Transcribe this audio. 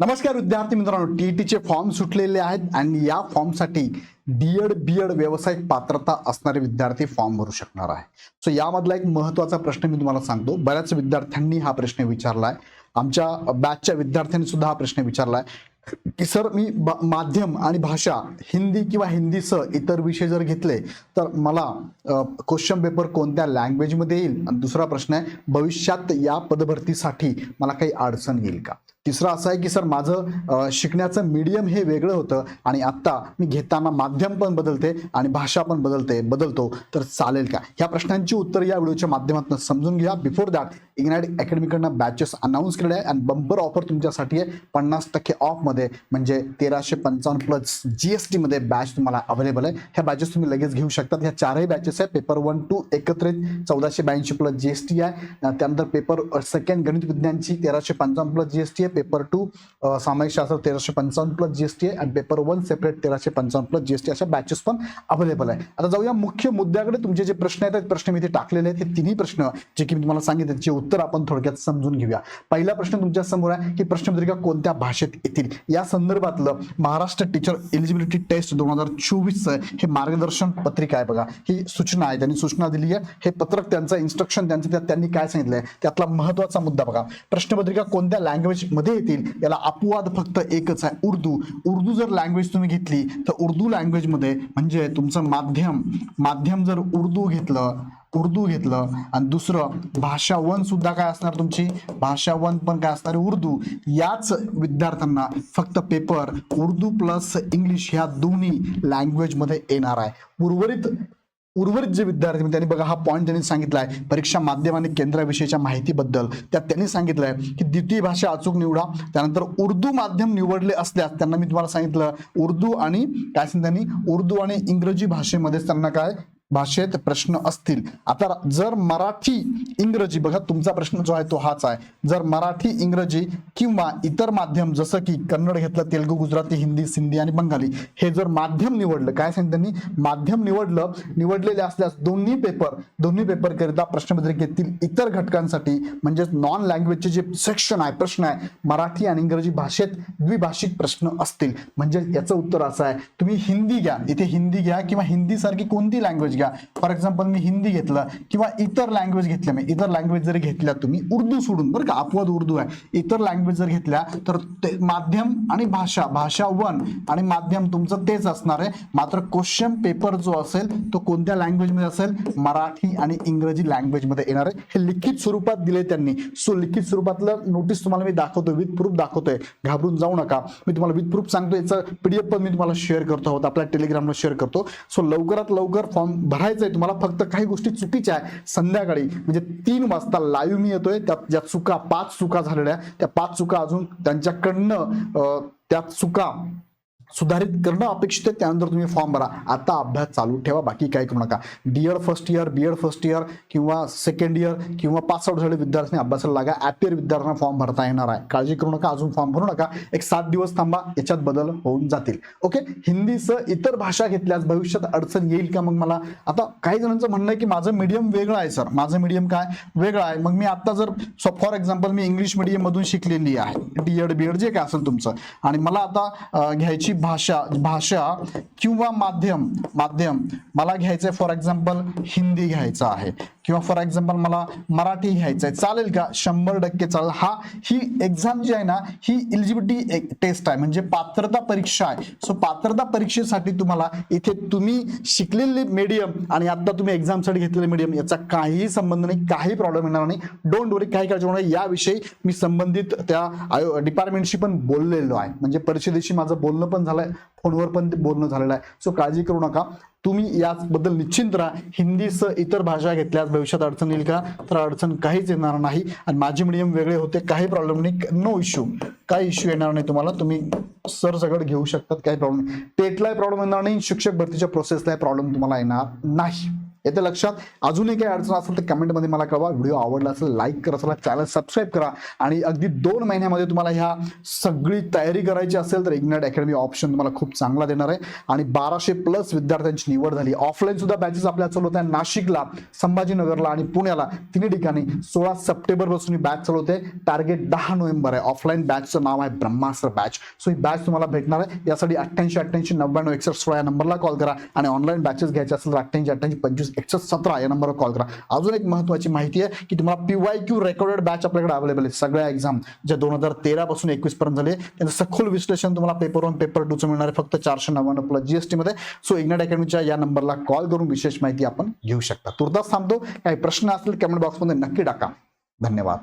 नमस्कार विद्यार्थी मित्रांनो टीईटीचे फॉर्म सुटलेले आहेत आणि या फॉर्मसाठी डीएड बीएड व्यावसायिक पात्रता असणारे विद्यार्थी फॉर्म भरू शकणार आहे. सो यामधला एक महत्त्वाचा प्रश्न मी तुम्हाला सांगतो. बऱ्याच विद्यार्थ्यांनी हा प्रश्न विचारलाय. आमच्या बॅचच्या विद्यार्थ्यांनी सुद्धा हा प्रश्न विचारलाय. की सर मी माध्यम आणि भाषा हिंदी किंवा हिंदीसह इतर विषय जर घेतले तर मला क्वेश्चन पेपर कोणत्या लँग्वेजमध्ये येईल? आणि दुसरा प्रश्न आहे भविष्यात या पदभरतीसाठी मला काही अडचण येईल का? तिसरा असा आहे की सर माझं शिकण्याचं मीडियम हे वेगळं होतं आणि आत्ता मी घेताना माध्यम पण बदलते आणि भाषा पण बदलते बदलतो. तर चालेल का? ह्या प्रश्नांची उत्तर या व्हिडिओच्या माध्यमातून समजून घ्या. बिफोर दॅट इग्नाइट अकॅडमीकडनं बॅचेस अनाऊन्स केलेले आहे. आणि बंपर ऑफर तुमच्यासाठी आहे. पन्नास टक्के ऑफमध्ये म्हणजे तेराशे पंचावन्न प्लस जी एस टीमध्ये बॅच तुम्हाला अवेलेबल आहे. ह्या बॅचेस तुम्ही लगेच घेऊ शकतात. ह्या चारही बॅचेस आहे. पेपर वन टू एकत्रित चौदाशे ब्याऐंशी प्लस जी एस टी आहे. त्यानंतर पेपर सेकंड गणित विज्ञानची तेराशे पंचावन्न प्लस जी एस टी आहे. पेपर टू सामायिक शास्त्र तेराशे पंचावन्न प्लस जी एस टी आहे. आणि पेपर वन सेपरेट तेराशे पंचावन्न प्लस जी एस टी अशा बॅचेस पण अवेलेबल आहे. आता जाऊया मुख्य मुद्द्याकडे. तुमचे जे प्रश्न आहेत प्रश्न मी इथे टाकलेले आहेत. हे तिन्ही प्रश्न जे की मी तुम्हाला सांगितले त्याचे उत्तर आपण थोडक्यात समजून घेऊया. पहिला प्रश्न तुमच्यासमोर आहे की प्रश्नपत्रिका कोणत्या भाषेत येतील? या संदर्भातलं महाराष्ट्र टीचर एलिजिबिलिटी टेस्ट दोन हजार चोवीस हे मार्गदर्शन पत्रिका आहे बघा. ही सूचना आहे त्यांनी सूचना दिली आहे हे पत्रक त्यांचं इन्स्ट्रक्शन त्यांचं त्यांनी काय सांगितलंय? त्यातला महत्त्वाचा मुद्दा बघा. प्रश्नपत्रिका कोणत्या लँग्वेजमध्ये येतील? याला अपवाद फक्त एकच आहे उर्दू. उर्दू जर लँग्वेज तुम्ही घेतली तर उर्दू लँग्वेजमध्ये म्हणजे तुमचं माध्यम माध्यम जर उर्दू घेतलं उर्दू घेतलं. आणि दुसरं भाषा वन सुद्धा काय असणार तुमची? भाषा वन पण काय असणार उर्दू. याच विद्यार्थ्यांना फक्त पेपर उर्दू प्लस इंग्लिश ह्या दोन्ही लँग्वेजमध्ये येणार आहे. उर्वरित उर्वरित जे विद्यार्थी त्यांनी बघा हा पॉईंट त्यांनी सांगितला आहे परीक्षा माध्यम आणि केंद्राविषयीच्या माहितीबद्दल. त्यात त्यांनी सांगितलं आहे की द्वितीय भाषा अचूक निवडा त्यानंतर उर्दू माध्यम निवडले असल्यास त्यांना मी तुम्हाला सांगितलं उर्दू आणि काय सांगितलं त्यांनी? उर्दू आणि इंग्रजी भाषेमध्येच त्यांना काय भाषेत प्रश्न असतील. आता जर मराठी इंग्रजी बघा तुमचा प्रश्न जो आहे तो हाच आहे. जर मराठी इंग्रजी किंवा इतर माध्यम जसं की कन्नड घेतलं तेलगू गुजराती हिंदी सिंधी आणि बंगाली हे जर माध्यम निवडलं काय सांगितलं त्यांनी माध्यम निवडलं निवडलेले असल्यास दोन्ही पेपर दोन्ही पेपर करिता प्रश्नपत्रिकेतील इतर घटकांसाठी म्हणजेच नॉन लँग्वेजचे जे सेक्शन आहे प्रश्न आहे मराठी आणि इंग्रजी भाषेत द्विभाषिक प्रश्न असतील. म्हणजे याचं उत्तर असं आहे. तुम्ही हिंदी घ्या. इथे हिंदी घ्या किंवा हिंदी सारखी कोणती लँग्वेज घ्या. फॉर एक्झाम्पल मी हिंदी घेतलं किंवा इतर लँग्वेज घेतल्या मी. इतर लँग्वेज जरी घेतल्या तुम्ही उर्दू सोडून बरं का अपवाद उर्दू आहे. इतर लँग्वेज जर घेतल्या तर ते माध्यम आणि भाषा भाषा वन आणि माध्यम तुमचं तेच असणार आहे. मात्र क्वेश्चन पेपर जो असेल तो कोणत्या लँग्वेजमध्ये असेल? मराठी आणि इंग्रजी लँग्वेजमध्ये येणार आहे. हे लिखित स्वरूपात दिले त्यांनी. सो लिखित स्वरूपातलं नोटीस तुम्हाला मी दाखवतो विथ प्रूफ दाखवतोय. घाबरून जाऊ नका. मी तुम्हाला विथ प्रूफ सांगतो याचं पीडीएफ पण मी तुम्हाला शेअर करतो आहोत. आपल्या टेलिग्रामला शेअर करतो. सो लवकरात लवकर फॉर्म भरायचं आहे तुम्हाला फक्त काही गोष्टी चुकीच्या आहे. संध्याकाळी म्हणजे तीन वाजता लाईव्ह मी येतोय त्यात ज्या चुका पाच चुका झालेल्या आहे, त्या पाच चुका अजून त्यांच्याकडनं त्या चुका सुधारित करणं अपेक्षित आहे. त्यानंतर तुम्ही फॉर्म भरा. आता अभ्यास चालू ठेवा. बाकी काय करू नका. D Ed first year B Ed first year किंवा सेकंड इयर किंवा पास आउट झाले विद्यार्थ्यांनी अभ्यासाला लागा. ॲपियर विद्यार्थ्यांना फॉर्म भरता येणार आहे. काळजी करू नका. अजून फॉर्म भरू नका. एक सात दिवस थांबा. याच्यात बदल होऊन जातील. ओके हिंदीसह इतर भाषा घेतल्यास भविष्यात अडचण येईल का मग मला? आता काही जणांचं म्हणणं आहे की माझं मीडियम वेगळं आहे सर माझं मीडियम काय? वेगळं आहे. मग मी आता जर फॉर एक्झाम्पल मी इंग्लिश मीडियममधून शिकलेली आहे. डी एड बी एड जे काय असेल तुमचं. आणि मला आता घ्यायची भाषा भाषा किंवा माध्यम माध्यम. मला घ्यायचं आहे फॉर एक्झाम्पल हिंदी घ्यायचं आहे. किंवा फॉर एक्झाम्पल मला मराठी घ्यायचं आहे चालेल का? शंभर टक्के चालेल. हा ही एक्झाम जी आहे ना ही एलिजिबिलिटी टेस्ट आहे. म्हणजे पात्रता परीक्षा आहे. सो पात्रता परीक्षेसाठी तुम्हाला इथे तुम्ही शिकलेले मीडियम आणि आता तुम्ही एक्झामसाठी घेतलेले मीडियम याचा काहीही संबंध नाही काही प्रॉब्लेम येणार नाही. डोंट वरी काही काळजी नाही याविषयी मी संबंधित त्या आयो डिपार्टमेंटशी पण बोललेलो आहे. म्हणजे परिषदेशी माझं बोलणं पण झालंय फोनवर पण बोलणं झालेलं आहे. सो काळजी करू नका. तुम्ही याचबद्दल निश्चिंत राहा. हिंदीसह इतर भाषा घेतल्यास भविष्यात अडचण येईल का? तर अडचण काहीच येणार नाही. आणि माझे मीडियम वेगळे होते. काही प्रॉब्लेम नाही. नो इश्यू काही इश्यू येणार नाही तुम्हाला. तुम्ही सर सगळं घेऊ शकतात. काही प्रॉब्लेम टेटलाही प्रॉब्लेम येणार नाही. शिक्षक भरतीच्या प्रोसेसलाही प्रॉब्लेम तुम्हाला येणार नाही. येतं लक्षात. अजूनही काही अडचण असेल तर कमेंटमध्ये मला कळवा. व्हिडिओ आवडला असेल लाईक करा असेल चॅनल सबस्क्राईब करा. आणि अगदी दोन महिन्यामध्ये तुम्हाला ह्या सगळी तयारी करायची असेल तर इग्नाइट अकॅडमी ऑप्शन तुम्हाला खूप चांगला देणार आहे. आणि बाराशे प्लस विद्यार्थ्यांची निवड झाली. ऑफलाईन सुद्धा बॅचेस आपल्या चालू नाशिकला संभाजीनगरला आणि पुण्याला तिन्ही ठिकाणी सोळा सप्टेंबरपासून ही बॅच चालू होते. टार्गेट दहा नोव्हेंबर आहे. ऑफलाईन बॅचचं नाव आहे ब्रह्मास्त्र बॅच सो ही बॅच तुम्हाला भेटणार आहे. यासाठी अठ्ठ्याऐंशी अठ्ठ्याऐंशी नव्याण्णव एकसष्ट सोळा या नंबरला कॉल करा. आणि ऑनलाईन बॅचेस घ्यायचे असेल तर अठ्ठ्याऐंशी अठ्ठ्याऐंशी पंचवीस एकशे सतरा या नंबरवर कॉल करा. अजून एक महत्वाची माहिती आहे की तुम्हाला पीवाय क्यू रेकॉर्डेड बॅच आपल्याकडे अवेलेबल आहे. सगळ्या एक्झाम ज्या दोन हजार तेरा पासून एकवीस पर्यंत झाले त्यांचं सखोल विश्लेषण तुम्हाला पेपर वन पेपर टूचं मिळणार आहे. फक्त चारशे नव्याण्णव प्लस जीएसटी मध्ये. सो इग्नेट अकॅडमीच्या या नंबरला कॉल करून विशेष माहिती आपण घेऊ शकता. तुर्तास थांबतो. काही प्रश्न असतील कमेंट बॉक्समध्ये नक्की टाका. धन्यवाद.